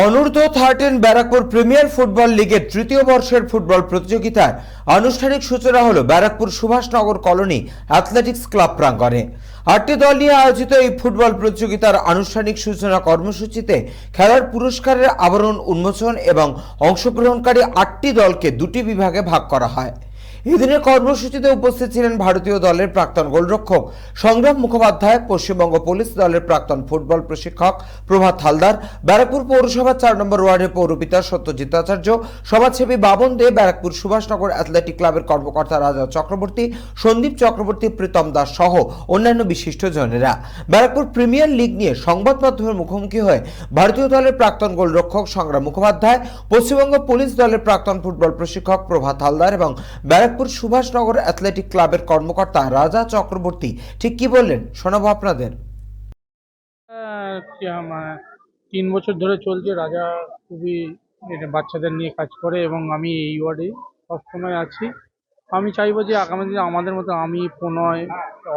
অনূর্ধ্ব thirteen Barrackpore premier football লিগের তৃতীয় বর্ষের ফুটবল প্রতিযোগিতার আনুষ্ঠানিক সূচনা হল Barrackpore Subhashnagar colony athletics club প্রাঙ্গণে। আটটি দল নিয়ে আয়োজিত এই ফুটবল প্রতিযোগিতার আনুষ্ঠানিক সূচনা কর্মসূচিতে খেলার পুরস্কারের আবরণ উন্মোচন এবং অংশগ্রহণকারী আটটি দলকে দুটি বিভাগে ভাগ করা হয়। এদিনের কর্মসূচিতে উপস্থিত ছিলেন ভারতীয় দলের প্রাক্তন গোলরক্ষক, সংগ্রাম মুখোপাধ্যায়, পশ্চিমবঙ্গ পুলিশ দলের প্রাক্তন ফুটবল প্রশিক্ষক প্রভাত হালদার, ব্যারাকপুর পৌরসভার চার নম্বর ওয়ার্ডের পৌরপিতা সত্যজিৎ আচার্য, সমাজসেবী বাবন দে, ব্যারাকপুর সুভাষনগর অ্যাথলেটিক ক্লাবের কর্মকর্তা রাজা চক্রবর্তী, সন্দীপ চক্রবর্তী, প্রীতম দাস সহ অন্যান্য বিশিষ্ট জনেরা। ব্যারাকপুর প্রিমিয়ার লিগ নিয়ে সংবাদ মাধ্যমের মুখোমুখি হয়ে ভারতীয় দলের প্রাক্তন গোলরক্ষক সংগ্রাম মুখোপাধ্যায়, পশ্চিমবঙ্গ পুলিশ দলের প্রাক্তন ফুটবল প্রশিক্ষক প্রভাত হালদার এবং ব্যারাকপুর সুভাষনগর অ্যাথলেটিক ক্লাবের কর্মকর্তা রাজা চক্রবর্তী, ঠিক কি বললেন? শোনাবো আপনাদের। আমার তিন বছর ধরে চলছে। রাজা খুবই এটা বাচ্চাদের নিয়ে কাজ করে এবং আমি এই ওয়ার্ডে সবসময় আছি। আমি চাইব যে আগামী দিনে আমাদের মতো আমি, প্রণয়,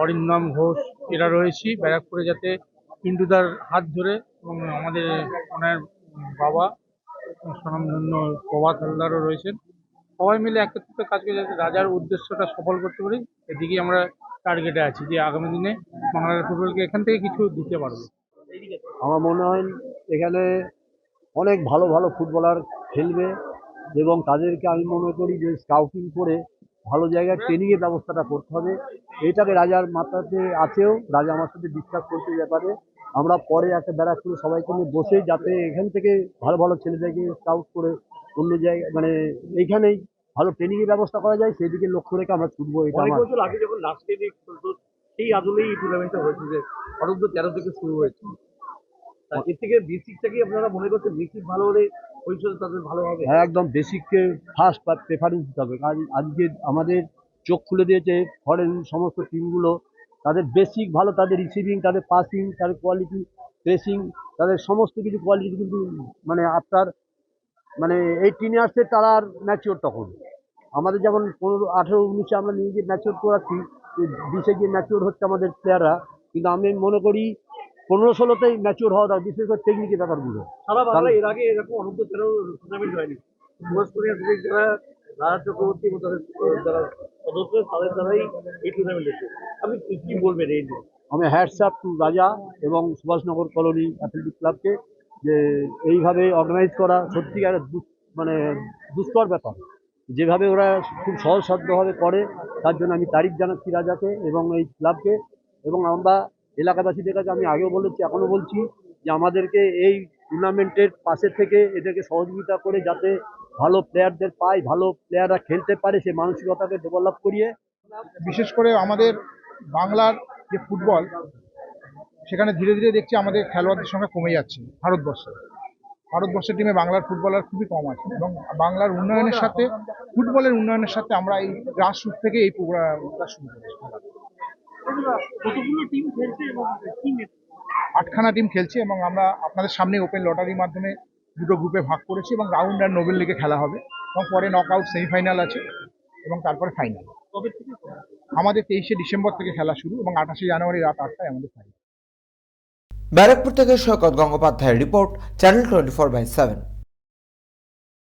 অরিন্দম ঘোষ এরা রয়েছি ব্যারাকপুরে যাতে পিন্টুদার হাত ধরে এবং আমাদের ওনার বাবা স্বনামধন্য প্রভাত হালদারও রয়েছেন। সবাই মিলে একত্রিত কাজ করে যাতে রাজার উদ্দেশ্যটা সফল করতে পারি এদিকে আমরা টার্গেটে আছি যে আগামী দিনে বাংলার ফুটবলকে এখান থেকে কিছু দিতে পারব। আমার মনে হয় এখানে অনেক ভালো ভালো ফুটবলার খেলবে এবং তাদেরকে আমি মনে করি যে স্কাউটিং করে ভালো জায়গায় ট্রেনিংয়ের ব্যবস্থাটা করতে হবে। এইটাকে রাজার মাথাতে আছেও, রাজা আমার সাথে ডিসকাস করতে ব্যাপারে। আমরা পরে একটা ব্যারাকপুরে সবাইকে নিয়ে বসে যাতে এখান থেকে ভালো ভালো ছেলেদেরকে স্কাউট করে অন্য জায়গায় মানে এইখানেই ভালো ট্রেনিংয়ের ব্যবস্থা করা যায় সেদিকে লক্ষ্য রেখে আমরা ছুটবো এটা অনেক বছর আগে যখন লাস্ট খেলতো সেই আদলেই এই টুর্নামেন্টটা হয়েছে যে অনন্ত তেরো থেকে শুরু হয়েছে। এর থেকে বেসিকটা কি আপনারা মনে করছেন বেসিক ভালো হলে ভবিষ্যতে তাদের ভালো হবে? হ্যাঁ একদম বেসিককে ফার্স্ট বা প্রেফারেন্স দিতে হবে। কারণ আজকে আমাদের চোখ খুলে দিয়েছে ফরেন সমস্ত টিমগুলো তাদের বেসিক ভালো তাদের রিসিভিং তাদের পাসিং তাদের কোয়ালিটি প্রেসিং তাদের সমস্ত কিছু কোয়ালিটি কিন্তু মানে আফটার মানে এইটিন ইয়ার্সের তারা আর ম্যাচিওর তখন। আমাদের যেমন পনেরো আঠেরো উনিশে আমরা নিয়ে গিয়ে ম্যাচিওর করাচ্ছি বিশে গিয়ে ম্যাচিওর হচ্ছে আমাদের প্লেয়াররা কিন্তু আমি মনে করি পনেরো ষোলোতেই ম্যাচিওর হওয়া দরকার বিশেষ করে টেকনিকের ব্যাপারগুলো। সারা বাংলা এর আগে এরকম অনন্ত তেরো টুর্নামেন্ট হয়নি। যারা রাজা চক্রবর্তী যারা সদস্য তাদের দ্বারাই এই টুর্নামেন্ট হচ্ছে। আপনি কি- কি বলবেন এই নিয়ে? আমি হ্যাটসঅ্যাপ টু রাজা এবং সুভাষনগর কলোনি অ্যাথলেটিক ক্লাবকে যে এইভাবে অর্গানাইজ করা সত্যিকার দু- মানে দুষ্কর ব্যাপার। যেভাবে ওরা খুব সহজসাধ্যভাবে করে, তার জন্য আমি তারিখ জানাচ্ছি রাজাকে এবং এই ক্লাবকে। এবং আমরা এলাকাবাসীদের কাছে আমি আগেও বলেছি, এখনও বলছি যে আমাদেরকে এই টুর্নামেন্টের পাশে থেকে এদেরকে সহযোগিতা করে যাতে ভালো প্লেয়ারদের পায়, ভালো প্লেয়াররা খেলতে পারে সেই মানসিকতাকে ডেভেলপ করিয়ে। বিশেষ করে আমাদের বাংলার যে ফুটবল সেখানে ধীরে ধীরে দেখছি আমাদের খেলোয়াড়দের সংখ্যা কমে যাচ্ছে ভারতবর্ষে। ভারতবর্ষের টিমে বাংলার ফুটবলার খুবই কম আছে এবং বাংলার উন্নয়নের সাথে ফুটবলের উন্নয়নের সাথে আমরা এই গ্রাস গ্রাসরুট থেকে এই প্রোগ্রামটা শুরু করেছি। কতগুলো টিম খেলছে এবং আটখানা টিম খেলছে এবং আমরা আপনাদের সামনে ওপেন লটারির মাধ্যমে দুটো গ্রুপে ভাগ করেছি এবং রাউন্ড আর নোবেল লিগে খেলা হবে এবং পরে নক আউট সেমিফাইনাল আছে এবং তারপরে ফাইনাল আমাদের তেইশে ডিসেম্বর থেকে খেলা শুরু এবং আঠাশে জানুয়ারি রাত আটটায় আমাদের ফাইনাল ব্যারাকপুর থেকে সৈকত গঙ্গোপাধ্যায়ের report channel twenty four by seven.